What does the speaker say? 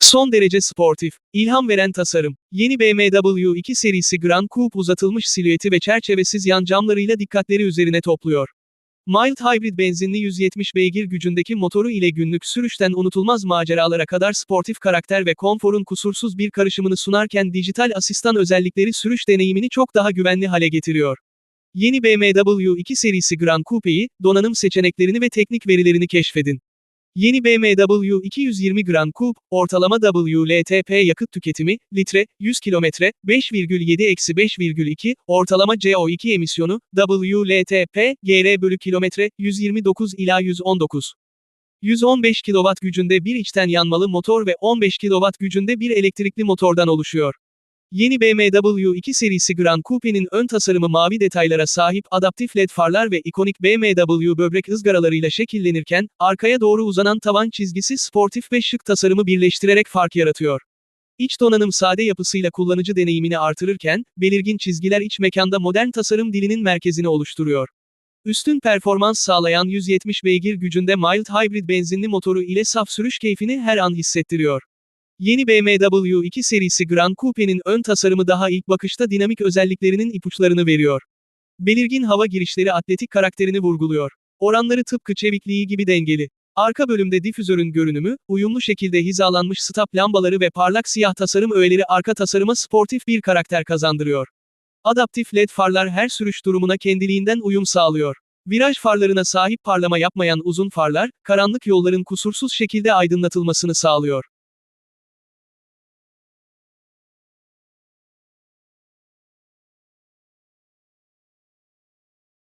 Son derece sportif, ilham veren tasarım. Yeni BMW 2 serisi Grand Coupe uzatılmış silüeti ve çerçevesiz yan camlarıyla dikkatleri üzerine topluyor. Mild hybrid benzinli 170 beygir gücündeki motoru ile günlük sürüşten unutulmaz maceralara kadar sportif karakter ve konforun kusursuz bir karışımını sunarken dijital asistan özellikleri sürüş deneyimini çok daha güvenli hale getiriyor. Yeni BMW 2 serisi Grand Coupe'yi, donanım seçeneklerini ve teknik verilerini keşfedin. Yeni BMW 220 Grand Coupe, ortalama WLTP yakıt tüketimi, litre, 100 kilometre, 5,7-5,2, ortalama CO2 emisyonu, WLTP, GR bölü kilometre, 129 ila 119. 115 kW gücünde bir içten yanmalı motor ve 15 kW gücünde bir elektrikli motordan oluşuyor. Yeni BMW 2 serisi Grand Coupe'nin ön tasarımı mavi detaylara sahip adaptif led farlar ve ikonik BMW böbrek ızgaralarıyla şekillenirken, arkaya doğru uzanan tavan çizgisi sportif ve şık tasarımı birleştirerek fark yaratıyor. İç donanım sade yapısıyla kullanıcı deneyimini artırırken, belirgin çizgiler iç mekanda modern tasarım dilinin merkezini oluşturuyor. Üstün performans sağlayan 170 beygir gücünde mild hybrid benzinli motoru ile saf sürüş keyfini her an hissettiriyor. Yeni BMW 2 serisi Grand Coupe'nin ön tasarımı daha ilk bakışta dinamik özelliklerinin ipuçlarını veriyor. Belirgin hava girişleri atletik karakterini vurguluyor. Oranları tıpkı çevikliği gibi dengeli. Arka bölümde difüzörün görünümü, uyumlu şekilde hizalanmış stop lambaları ve parlak siyah tasarım öğeleri arka tasarıma sportif bir karakter kazandırıyor. Adaptif led farlar her sürüş durumuna kendiliğinden uyum sağlıyor. Viraj farlarına sahip parlama yapmayan uzun farlar, karanlık yolların kusursuz şekilde aydınlatılmasını sağlıyor.